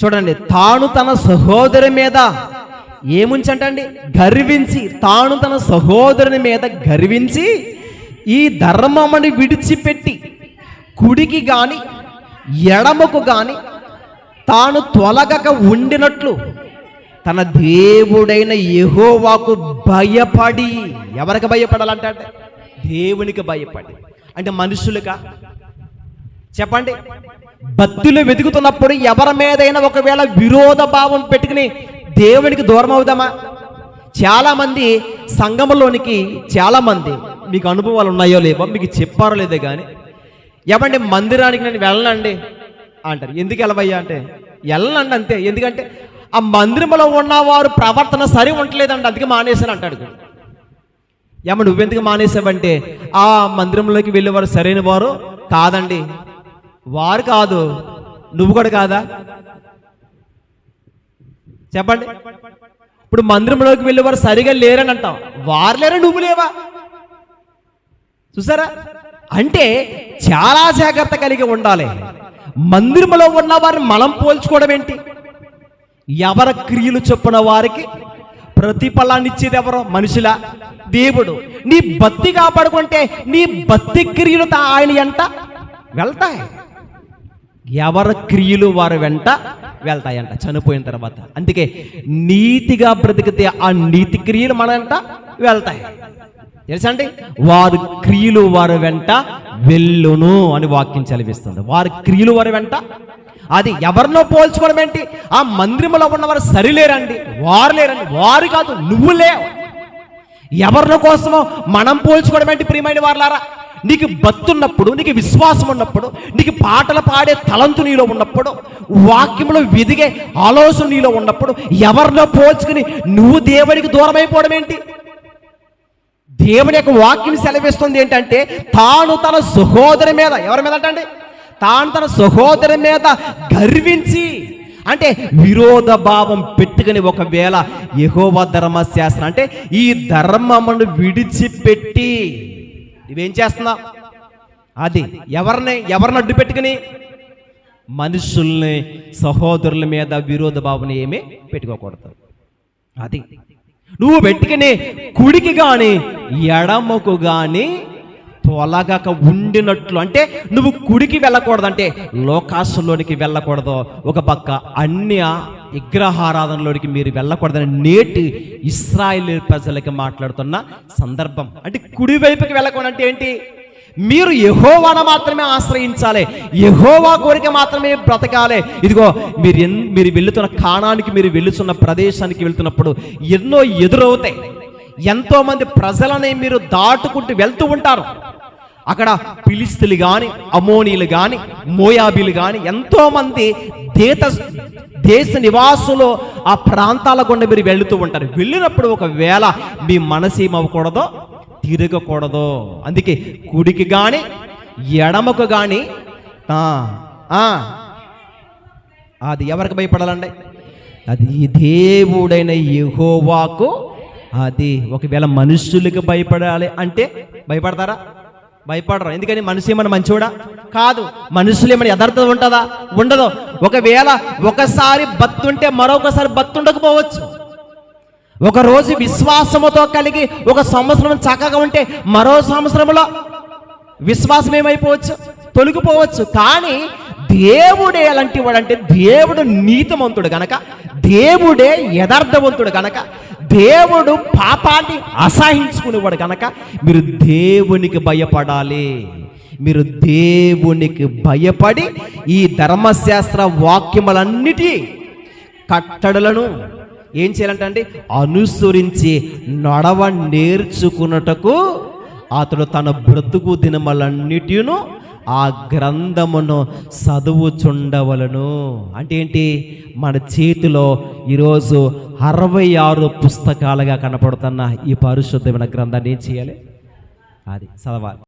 చూడండి తాను తన సహోదరి మీద ఏముంచంటండి? గర్వించి తాను తన సహోదరుని మీద గర్వించి ఈ ధర్మమని విడిచిపెట్టి కుడికి గాని ఎడమకు గాని తాను తొలగక ఉండినట్లు తన దేవుడైన యహోవాకు భయపడి. ఎవరికి భయపడాలంటే దేవునికి భయపడి. అంటే మనుషులుగా చెప్పండి. భక్తులు వెతుకుతున్నప్పుడు ఎవరి మీదైనా ఒకవేళ విరోధ భావం పెట్టుకుని దేవునికి దూరం అవుదామా? చాలా మంది సంఘంలోనికి చాలా మంది మీకు అనుభవాలు ఉన్నాయో లేవో మీకు చెప్పారో లేదో కానీ ఏమండి మందిరానికి నేను వెళ్ళనండి అంటారు. ఎందుకు వెళ్ళవయ్యా అంటే వెళ్ళనండి అంతే. ఎందుకంటే ఆ మందిరంలో ఉన్నవారు ప్రవర్తన సరి ఉండలేదండి అందుకే మానేశాను అంటాడు ఏమ నువ్వెందుకు మానేసావంటే ఆ మందిరంలోకి వెళ్ళేవారు సరైన వారు కాదండి. వారు కాదు నువ్వు కూడా కాదా? చెప్పండి. ఇప్పుడు మందిరంలోకి వెళ్ళేవారు సరిగా లేరని అంటాం. వారు లేరా నువ్వు లేవా? చూసారా? అంటే చాలా జాగ్రత్త కలిగి ఉండాలి. మందిరంలో ఉన్న వారిని మనం పోల్చుకోవడం ఏంటి? ఎవరి క్రియలు చొప్పున వారికి ప్రతిఫలాన్ని ఇచ్చేది ఎవరో? మనుషుల? దేవుడు. నీ బత్తి కాపాడుకుంటే నీ భక్తి క్రియలు తా- ఆయన ఎంట వెళ్తాయి. ఎవరి క్రియలు వారి వెంట వెళ్తాయంట చనిపోయిన తర్వాత. అందుకే నీతిగా బ్రతికితే ఆ నీతి క్రియలు మన వెంట వెళ్తాయి. తెలుసా అండి? వారి క్రియలు వారి వెంట వెళ్ళును అని వాక్యం చదివిస్తుంది. వారి క్రియలు వారి వెంట. అది ఎవరినో పోల్చుకోవడం ఏంటి? ఆ మందిరంలో ఉన్నవారు సరిలేరండి వారు లేరండి వారు కాదు నువ్వు లేవు. ఎవరినో కోసమో మనం పోల్చుకోవడం ఏంటి ప్రియమైన వారులారా? నీకు బత్తున్నప్పుడు నీకు విశ్వాసం ఉన్నప్పుడు నీకు పాటలు పాడే తలంతు నీలో ఉన్నప్పుడు వాక్యంలో వెదిగే ఆలోచన నీలో ఉన్నప్పుడు ఎవరినో పోల్చుకుని నువ్వు దేవునికి దూరమైపోవడం ఏంటి? దేవుని యొక్క వాక్యం సెలవిస్తుంది ఏంటంటే తాను తన సహోదరి మీద ఎవరి మీద అంటండి? తాను తన సహోదరి మీద గర్వించి అంటే విరోధ భావం పెట్టుకుని ఒకవేళ యహోవ ధర్మశాస్త్రం అంటే ఈ ధర్మమును విడిచిపెట్టి నువ్వేం చేస్తున్నావు? అది ఎవరిని ఎవరిని అడ్డు పెట్టుకుని? మనుషుల్ని సహోదరుల మీద విరోధ భావన ఏమీ పెట్టుకోకూడదు. అది. నువ్వు పెట్టుకుని కుడికి కానీ ఎడమకు కానీ తొలగక ఉండినట్లు అంటే నువ్వు కుడికి వెళ్ళకూడదంటే లోకాసులోనికి వెళ్ళకూడదు. ఒక పక్క అన్య విగ్రహారాధనలోకి మీరు వెళ్ళకూడదని నేటి ఇస్రాయిల్ ప్రజలకి మాట్లాడుతున్న సందర్భం. అంటే కుడివైపుకి వెళ్ళకూడదు అంటే ఏంటి? మీరు యహోవాను మాత్రమే ఆశ్రయించాలి. యహోవా కోరిక మాత్రమే బ్రతకాలి. ఇదిగో మీరు ఎన్ మీరు వెళుతున్న కాణానికి మీరు వెళుతున్న ప్రదేశానికి వెళ్తున్నప్పుడు ఎన్నో ఎదురవుతాయి. ఎంతోమంది ప్రజలని మీరు దాటుకుంటూ వెళ్తూ ఉంటారు. అక్కడ పిలిస్తులు కానీ అమోనీలు కానీ మోయాబీలు కానీ ఎంతోమంది దేత దేశ నివాసులు ఆ ప్రాంతాల గుండా మీరు వెళుతూ ఉంటారు. వెళ్ళినప్పుడు ఒకవేళ మీ మనసు ఏమవ్వకూడదో తిరగకూడదు. అందుకే కుడికి కానీ ఎడమకు కానీ అది ఎవరికి భయపడాలండి? అది దేవుడైన యెహోవాకు అది ఒకవేళ మనుషులకు భయపడాలి అంటే భయపడతారా? భయపడరు. ఎందుకని? మనిషి ఏమైనా మంచివాడా కాదు. మనుషులు ఏమైనా యథార్థత ఉంటుందా? ఉండదు. ఒకవేళ ఒకసారి బతుంటే మరొకసారి బతు ఉండకపోవచ్చు ఒక రోజు విశ్వాసముతో కలిగి ఒక సంవత్సరం చక్కగా ఉంటే మరో సంవత్సరంలో విశ్వాసం ఏమైపోవచ్చు? తొలగిపోవచ్చు. కానీ దేవుడే ఎలాంటి వాడంటే దేవుడు నీతిమంతుడు గనక దేవుడే యథార్థవంతుడు గనక దేవుడు పాపాన్ని అసహించుకునేవాడు కనుక మీరు దేవునికి భయపడాలి. మీరు దేవునికి భయపడి ఈ ధర్మశాస్త్ర వాక్యములన్నిటి కట్టడలను ఏం చేయాలంటే అనుసరించి నడవ నేర్చుకున్నటకు అతడు తన బ్రతుకు దినములన్నిటిను ఆ గ్రంథమును చదువుచుండవలను. అంటే ఏంటి? మన చేతిలో ఈరోజు అరవై ఆరు పుస్తకాలుగా కనపడుతున్న ఈ పరిశుద్ధమైన గ్రంథాన్ని ఏం చేయాలి? అది చదవాలి.